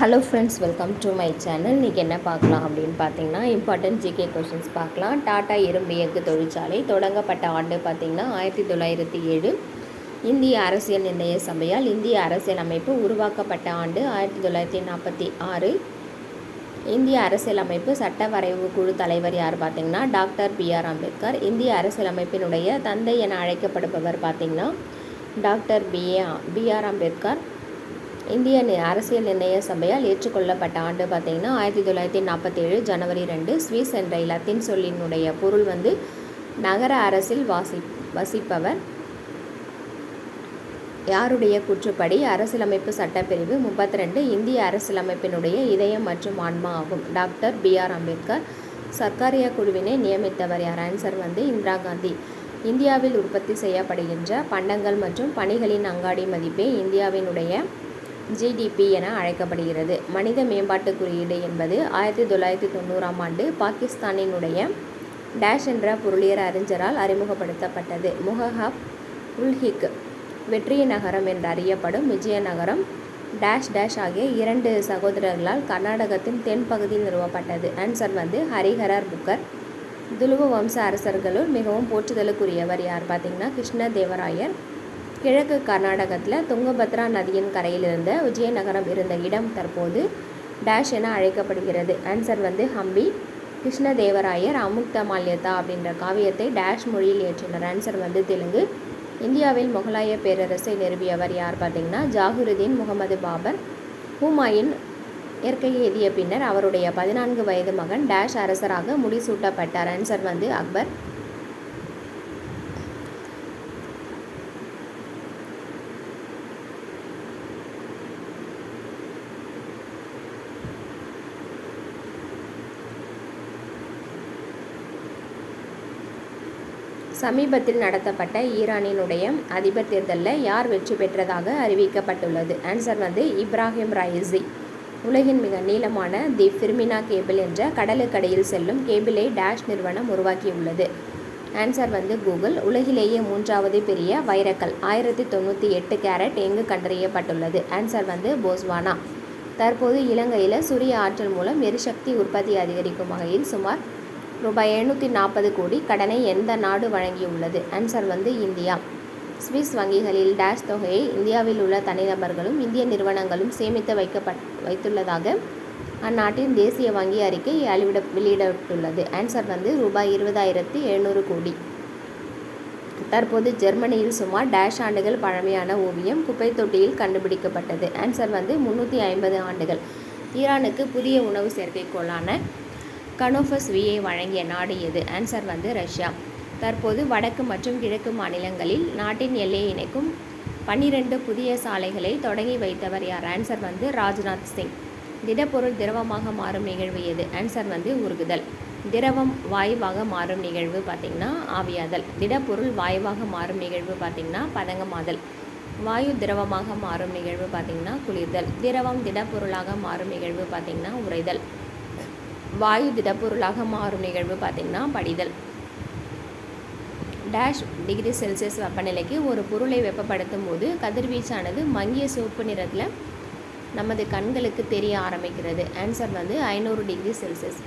Hello friends welcome to my channel இன்றைக்கி என்ன பார்க்கலாம் அப்படின்னு பார்த்தீங்கன்னா இம்பார்ட்டன்ட் ஜிகே கொஷின்ஸ் பார்க்கலாம். டாடா இரும்பு எஃகு தொழிற்சாலை தொடங்கப்பட்ட ஆண்டு பார்த்திங்கன்னா ஆயிரத்தி தொள்ளாயிரத்தி ஏழு. இந்திய அரசியல் நிர்ணய சபையால் இந்திய அரசியல் அமைப்பு உருவாக்கப்பட்ட ஆண்டு ஆயிரத்தி தொள்ளாயிரத்தி நாற்பத்தி ஆறு. இந்திய அரசியலமைப்பு சட்ட வரைவு குழு தலைவர் யார் பார்த்தீங்கன்னா டாக்டர் பி ஆர் அம்பேத்கர். இந்திய அரசியலமைப்பினுடைய தந்தை என அழைக்கப்படுபவர் பார்த்திங்கன்னா doctor B A B R Ambedkar. இந்திய நி- அரசியல் நிர்ணய சபையால் ஏற்றுக்கொள்ளப்பட்ட ஆண்டு பார்த்திங்கன்னா ஆயிரத்தி தொள்ளாயிரத்தி நாற்பத்தேழு ஜனவரி ரெண்டு ஸ்வீஸ் என்ற இலத்தின் சொல்லினுடைய பொருள் வந்து நகர அரசில் வாசி வசிப்பவர். யாருடைய கூற்றுப்படி அரசியலமைப்பு சட்டப்பிரிவு முப்பத்தி ரெண்டு இந்திய அரசியலமைப்பினுடைய இதயம் மற்றும் ஆன்மா ஆகும். Doctor B. ஆர். அம்பேத்கர் சர்க்காரிய குழுவினை நியமித்தவர் யார்? ஆன்சர் வந்து இந்திரா காந்தி. இந்தியாவில் உற்பத்தி செய்யப்படுகின்ற பண்டங்கள் மற்றும் பணிகளின் அங்காடி மதிப்பே இந்தியாவினுடைய ஜிடிபி என அழைக்கப்படுகிறது. மனித மேம்பாட்டு குறியீடு என்பது ஆயிரத்தி தொள்ளாயிரத்தி தொண்ணூறாம் ஆண்டு பாகிஸ்தானினுடைய டேஷ் என்ற பொருளியர் அறிஞரால் அறிமுகப்படுத்தப்பட்டது. முஹஹப் உல்ஹிக் வெற்றிய நகரம் என்று அறியப்படும் விஜயநகரம் டேஷ் டேஷ் ஆகிய இரண்டு சகோதரர்களால் கர்நாடகத்தின் தென்பகுதியில் நிறுவப்பட்டது. ஆன்சர் வந்து ஹரிஹரர் புக்கர் துலுவ வம்ச அரசர்களுள் மிகவும் போற்றுதலுக்குரியவர் யார் பார்த்தீங்கன்னா கிருஷ்ணதேவராயர் கிழக்கு கர்நாடகத்தில் துங்கபத்ரா நதியின் கரையிலிருந்த விஜயநகரம் இருந்த இடம் தற்போது டேஷ் என அழைக்கப்படுகிறது. ஆன்சர் வந்து ஹம்பி. கிருஷ்ணதேவராயர் அமுக்த மால்யதா அப்படின்ற காவியத்தை டேஷ் மொழியில் ஏற்றினார். ஆன்சர் வந்து தெலுங்கு. இந்தியாவில் முகலாய பேரரசை நிறுவியவர் யார் பார்த்தீங்கன்னா ஜாகுருதீன் முகமது பாபர். ஹூமாயூன் இயற்கையை எழுதிய பின்னர் அவருடைய பதினான்கு வயது மகன் டேஷ் அரசராக முடிசூட்டப்பட்டார். ஆன்சர் வந்து அக்பர். சமீபத்தில் நடத்தப்பட்ட ஈரானினுடைய அதிபர் தேர்தலில் யார் வெற்றி பெற்றதாக அறிவிக்கப்பட்டுள்ளது? ஆன்சர் வந்து இப்ராஹிம் ராயிசி உலகின் மிக நீளமான தி ஃபிர்மினா கேபிள் என்ற கடலுக்கடையில் செல்லும் கேபிளை டேஷ் நிறுவனம் உருவாக்கியுள்ளது. ஆன்சர் வந்து கூகுள். உலகிலேயே மூன்றாவது பெரிய வைரக்கல். ஆயிரத்தி தொண்ணூற்றி எட்டு கேரட் எங்கு கண்டறியப்பட்டுள்ளது? ஆன்சர் வந்து போஸ்வானா தற்போது இலங்கையில் சூரிய ஆற்றல் மூலம் எரிசக்தி உற்பத்தி அதிகரிக்கும் வகையில் சுமார் ரூபாய் எழுநூற்றி நாற்பது கோடி கடனை எந்த நாடு வழங்கியுள்ளது? ஆன்சர் வந்து இந்தியா. சுவிஸ் வங்கிகளில் டேஷ் தொகையை இந்தியாவில் உள்ள தனிநபர்களும் இந்திய நிறுவனங்களும் சேமித்து வைக்கப்பட் வைத்துள்ளதாக அந்நாட்டின் தேசிய வங்கி அறிக்கை வெளியிட வெளியிடப்பட்டுள்ளது. ஆன்சர் வந்து ரூபாய் இருபதாயிரத்தி எழுநூறு கோடி. தற்போது ஜெர்மனியில் சுமார் டேஷ் ஆண்டுகள் பழமையான ஓவியம் குப்பை தொட்டியில் கண்டுபிடிக்கப்பட்டது. ஆன்சர் வந்து முந்நூற்றி ஐம்பது ஆண்டுகள். ஈரானுக்கு புதிய உணவு செயற்கைக்கோளான கனோஃபஸ் வியை வழங்கிய நாடு எது? ஆன்சர் வந்து ரஷ்யா. தற்போது வடக்கு மற்றும் கிழக்கு மாநிலங்களில் நாட்டின் எல்லையை இணைக்கும் பன்னிரண்டு புதிய சாலைகளை தொடங்கி வைத்தவர் யார்? ஆன்சர் வந்து ராஜ்நாத் சிங். திடப்பொருள் திரவமாக மாறும் நிகழ்வு எது? ஆன்சர் வந்து உருகுதல். திரவம் வாயுவாக மாறும் நிகழ்வு பார்த்திங்கன்னா ஆவியாதல். திடப்பொருள் வாயுவாக மாறும் நிகழ்வு பார்த்திங்கன்னா பதங்கமாதல். வாயு திரவமாக மாறும் நிகழ்வு பார்த்திங்கன்னா குளிர்தல். திரவம் திடப்பொருளாக மாறும் நிகழ்வு பார்த்திங்கன்னா உறைதல். வாயு திடப்பொருளாக மாறும் நிகழ்வு பார்த்திங்கன்னா படிதல். டேஷ் டிகிரி செல்சியஸ் வெப்பநிலைக்கு ஒரு பொருளை வெப்பப்படுத்தும் போது கதிர்வீச்சானது மங்கிய சிவப்பு நிறத்தில் நமது கண்களுக்கு தெரிய ஆரம்பிக்கிறது. ஆன்சர் வந்து ஐநூறு டிகிரி செல்சியஸ்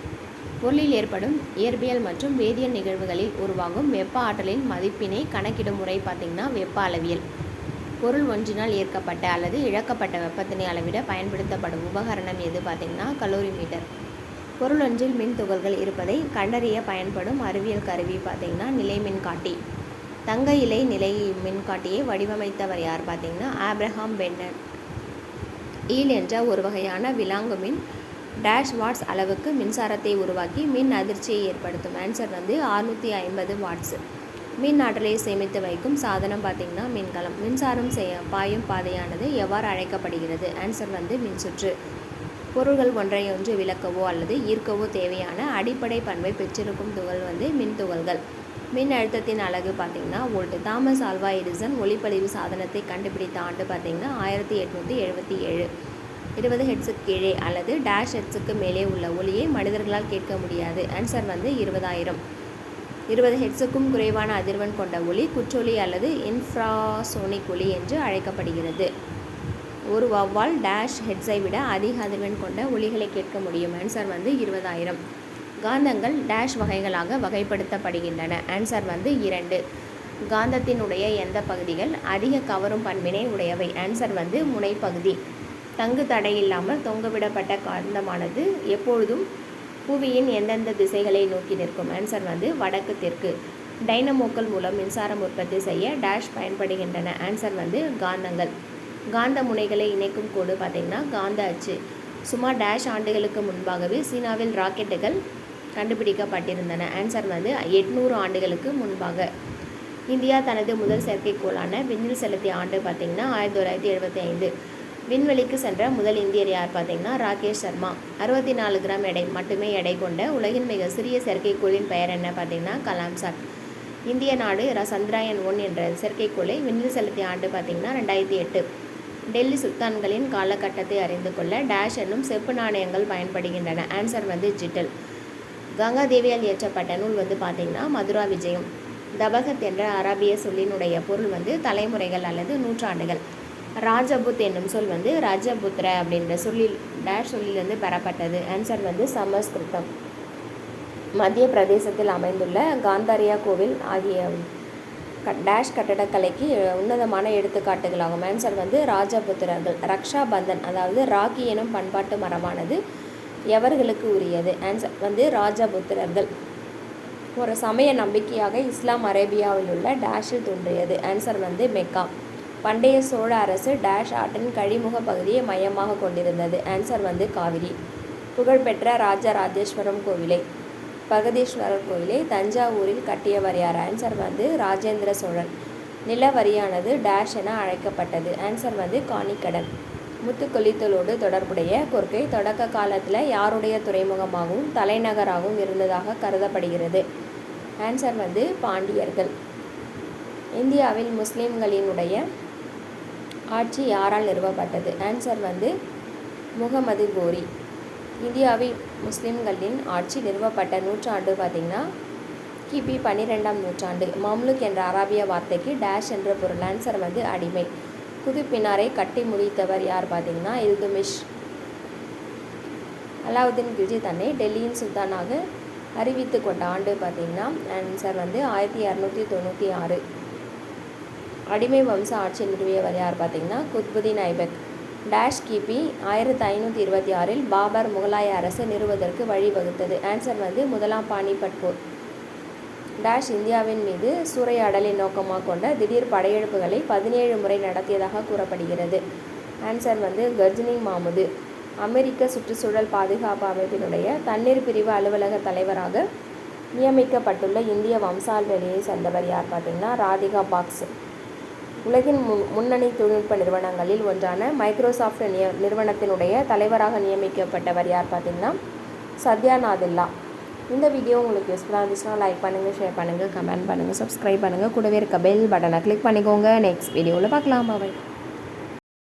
பொருளில் ஏற்படும் இயற்பியல் மற்றும் வேதியியல் நிகழ்வுகளில் உருவாகும் வெப்ப ஆற்றலின் மதிப்பினை கணக்கிடும் முறை பார்த்திங்கன்னா வெப்ப அளவியல். பொருள் ஒன்றினால் ஏற்கப்பட்ட அல்லது இழக்கப்பட்ட வெப்பத்தினை அளவிட பயன்படுத்தப்படும் உபகரணம் எது பார்த்திங்கன்னா கலோரிமீட்டர் பொருளொன்றில் மின் துகள்கள் இருப்பதை கண்டறிய பயன்படும் அறிவியல் கருவி பார்த்திங்கன்னா நிலை மின்காட்டி. தங்க இலை நிலை மின்காட்டியை வடிவமைத்தவர் யார் பார்த்திங்கன்னா ஆப்ரஹாம் பென்னன். ஈல் என்ற ஒரு வகையான விலாங்கு மின் டேஷ் வாட்ஸ் அளவுக்கு மின்சாரத்தை உருவாக்கி மின் அதிர்ச்சியை ஏற்படுத்தும். ஆன்சர் வந்து அறுநூற்றி ஐம்பது வாட்ஸ். மின் ஆற்றலை சேமித்து வைக்கும் சாதனம் பார்த்திங்கன்னா மின்கலம். மின்சாரம் செய்ய பாயும் பாதையானது எவ்வாறு அழைக்கப்படுகிறது? ஆன்சர் வந்து மின்சுற்று. பொருள்கள் ஒன்றையொன்று விளக்கவோ அல்லது ஈர்க்கவோ தேவையான அடிப்படை பண்பை பெற்றிருக்கும் துகள் வந்து மின் துகள்கள். மின் அழுத்தத்தின் அழகு பார்த்திங்கன்னா வோல்ட் தாமஸ் ஆல்வா எடிசன் ஒளிப்பதிவு சாதனத்தை கண்டுபிடித்த ஆண்டு பார்த்திங்கன்னா ஆயிரத்தி எட்நூற்றி எழுபத்தி ஏழு. இருபது ஹெட்ஸுக்கு கீழே அல்லது டேஷ் ஹெட்ஸுக்கு மேலே உள்ள ஒளியை மனிதர்களால் கேட்க முடியாது. ஆன்சர் வந்து இருபதாயிரம். இருபது ஹெட்ஸுக்கும் குறைவான அதிர்வெண் கொண்ட ஒளி குற்றொலி அல்லது இன்ஃப்ராசோனிக் ஒளி என்று அழைக்கப்படுகிறது. ஒரு வவ்வால் டேஷ் ஹெட்ஸை விட அதிக அதிர்வெண் கொண்ட ஒலிகளை கேட்க முடியும். ஆன்சர் வந்து இருபதாயிரம். காந்தங்கள் டேஷ் வகைகளாக வகைப்படுத்தப்படுகின்றன. ஆன்சர் வந்து இரண்டு. காந்தத்தினுடைய எந்த பகுதிகள்? அதிக கவரும் பண்பினை உடையவை. ஆன்சர் வந்து முனைப்பகுதி. தங்கு தடையில்லாமல் தொங்கவிடப்பட்ட காந்தமானது எப்பொழுதும் புவியின் எந்தெந்த திசைகளை நோக்கி நிற்கும்? ஆன்சர் வந்து வடக்கு தெற்கு. டைனமோக்கள் மூலம் மின்சாரம் உற்பத்தி செய்ய டேஷ் பயன்படுகின்றன. ஆன்சர் வந்து காந்தங்கள். காந்த முனைகளை இணைக்கும் கோடு பார்த்திங்கன்னா காந்த அச்சு. சுமார் டேஷ் ஆண்டுகளுக்கு முன்பாகவே சீனாவில் ராக்கெட்டுகள் கண்டுபிடிக்கப்பட்டிருந்தன. ஆன்சர் வந்து எட்நூறு ஆண்டுகளுக்கு முன்பாக. இந்தியா தனது முதல் செயற்கைக்கோளான விண்ணில் செலுத்திய ஆண்டு பார்த்திங்கன்னா ஆயிரத்தி தொள்ளாயிரத்தி எழுபத்தி ஐந்து. விண்வெளிக்கு சென்ற முதல் இந்தியர் யார் பார்த்தீங்கன்னா ராகேஷ் சர்மா. அறுபத்தி நாலு கிராம் எடை மட்டுமே எடை கொண்ட உலகின் மிக சிறிய செயற்கைக்கோளின் பெயர் என்ன பார்த்தீங்கன்னா கலாம்சாட். இந்திய நாடு ர சந்திராயன் ஒன் என்ற செயற்கைக்கோளை விண்ணில் செலுத்திய ஆண்டு பார்த்திங்கன்னா ரெண்டாயிரத்தி எட்டு. டெல்லி சுல்தான்களின் காலகட்டத்தை அறிந்து கொள்ள டேஷ் என்னும் செப்பு நாணயங்கள் பயன்படுகின்றன. ஆன்சர் வந்து ஜிட்டல். கங்காதேவியால் இயற்றப்பட்ட நூல் வந்து பார்த்திங்கன்னா மதுரா விஜயம். தபகத் என்ற அரபிய சொல்லினுடைய பொருள் வந்து தலைமுறைகள் அல்லது நூற்றாண்டுகள். ராஜபுத் என்னும் சொல் வந்து ரஜபுத்ர அப்படின்ற சொல்லில் டேஷ் சொல்லிலிருந்து பெறப்பட்டது. ஆன்சர் வந்து சமஸ்கிருதம். மத்திய பிரதேசத்தில் அமைந்துள்ள காந்தாரியா கோவில் ஆகிய டேஷ் கட்டடக்கலைக்கு உன்னதமான எடுத்துக்காட்டுகளாகும். ஆன்சர் வந்து ராஜபுத்திரர்கள் ரக்ஷா பந்தன் அதாவது ராக்கி எனும் பண்பாட்டு மரமானது எவர்களுக்கு உரியது? ஆன்சர் வந்து ராஜபுத்திரர்கள். ஒரு சமய நம்பிக்கையாக இஸ்லாம் அரேபியாவில் உள்ள டேஷில் தோன்றியது. ஆன்சர் வந்து மெக்கா. பண்டைய சோழ அரசு டேஷ் ஆற்றின் கழிமுக பகுதியை மையமாக கொண்டிருந்தது. ஆன்சர் வந்து காவிரி. புகழ்பெற்ற ராஜராஜேஸ்வரம் கோவிலை. பகதீஸ்வரர் கோயிலை தஞ்சாவூரில் கட்டியவர் யார்? ஆன்சர் வந்து ராஜேந்திர சோழன். நிலவரியானது டேஷ் என அழைக்கப்பட்டது. ஆன்சர் வந்து காணிக்கடன். முத்துக்கொல்லித்தலோடு தொடர்புடைய கொர்க்கை தொடக்க காலத்தில் யாருடைய துறைமுகமாகவும் தலைநகராகவும் இருந்ததாக கருதப்படுகிறது. ஆன்சர் வந்து பாண்டியர்கள். இந்தியாவில் முஸ்லீம்களினுடைய ஆட்சி யாரால் நிறுவப்பட்டது? ஆன்சர் வந்து முகமது கோரி. இந்தியாவில் முஸ்லீம்களின் ஆட்சி நிறுவப்பட்ட நூற்றாண்டு பார்த்திங்கன்னா கிபி பன்னிரெண்டாம் நூற்றாண்டு. மம்லுக் என்ற அராபிய வார்த்தைக்கு டேஷ் என்ற பொருள் ஆன்சர் வந்து அடிமை. குதுப்பினாரை கட்டி முடித்தவர் யார் பார்த்தீங்கன்னா இல்துமிஷ். அலாவுதீன் கில்ஜி தன்னை டெல்லியின் சுல்தானாக அறிவித்து கொண்ட ஆண்டு பார்த்திங்கன்னா ஆன்சர் வந்து ஆயிரத்தி இரநூத்தி தொண்ணூற்றி ஆறு. அடிமை வம்ச ஆட்சி நிறுவியவர் யார் பார்த்தீங்கன்னா குத்புதீன் ஐபக். டேஷ் கிபி ஆயிரத்தி ஐநூற்றி இருபத்தி ஆறில் பாபர் முகலாய அரசு நிறுவதற்கு வழிவகுத்தது. ஆன்சர் வந்து முதலாம் பானிபட் போர் டேஷ் இந்தியாவின் மீது சூறையாடலை நோக்கமாக கொண்ட திடீர் படையெடுப்புகளை பதினேழு முறை நடத்தியதாக கூறப்படுகிறது. ஆன்சர் வந்து கர்ஜினி மாமுது. அமெரிக்க சுற்றுச்சூழல் பாதுகாப்பு அமைப்பினுடைய தண்ணீர் பிரிவு அலுவலக தலைவராக நியமிக்கப்பட்டுள்ள இந்திய வம்சாவளியை சேர்ந்தவர் யார் பார்த்தீங்கன்னா ராதிகா பாக்ஸ். உலகின் மு முன்னணி தொழில்நுட்ப நிறுவனங்களில் ஒன்றான மைக்ரோசாஃப்ட் நிய நிறுவனத்தினுடைய தலைவராக நியமிக்கப்பட்டவர் யார் பார்த்தீங்கன்னா சத்யா நாதில்லா. இந்த வீடியோ உங்களுக்கு யூஸ்ஃபுல்லாக இருந்துச்சுன்னா லைக் பண்ணுங்கள் ஷேர் பண்ணுங்கள் கமெண்ட் பண்ணுங்கள் சப்ஸ்கிரைப் பண்ணுங்கள் கூடவே இருக்க பெல் பட்டனை கிளிக் பண்ணிக்கோங்க. நெக்ஸ்ட் வீடியோவில் பார்க்கலாம். பாய்